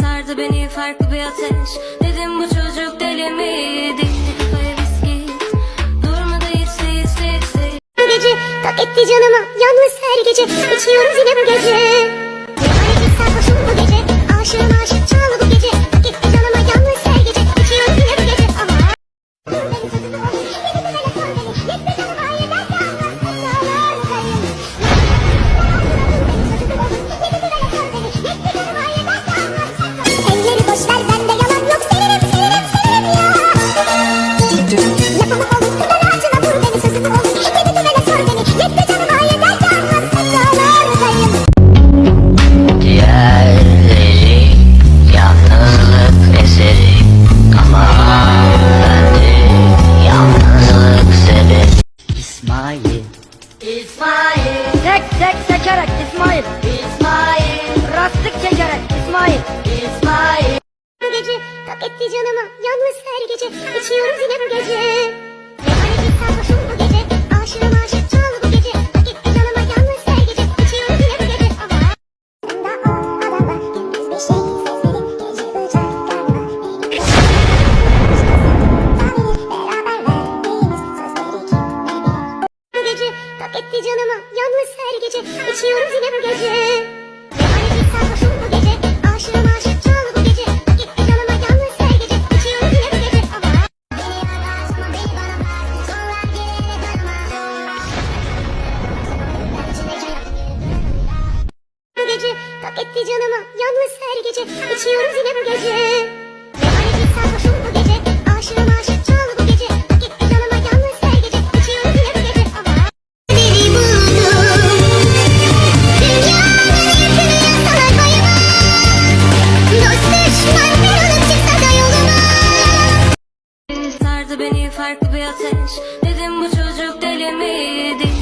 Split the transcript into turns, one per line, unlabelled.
Sardı beni farklı bir ateş? Dedim bu çocuk deli mi? Dikti kafaya viski Durmadı iste iste
Bu gece tak etti canıma yalnız her gece. İçiyoruz yine bu gece
Tek tek sekerek İsmail. İsmail. Rastlık çekerek İsmail. İsmail.
Bu gece tak etti canıma. Yalnız her gece. İçiyoruz yine bu gece etti canıma. Yalnız her gece içiyoruz yine bu gece. Nihayet sarhoşum bu gece. Aşığım aşık çal bu gece. Yalnız her gece içiyoruz yine bu gece. Ama Beni gece tak etti canıma. Yalnız her gece içiyoruz yine bu gece beni farklı bir ateş.
Dedim bu çocuk deli miydi?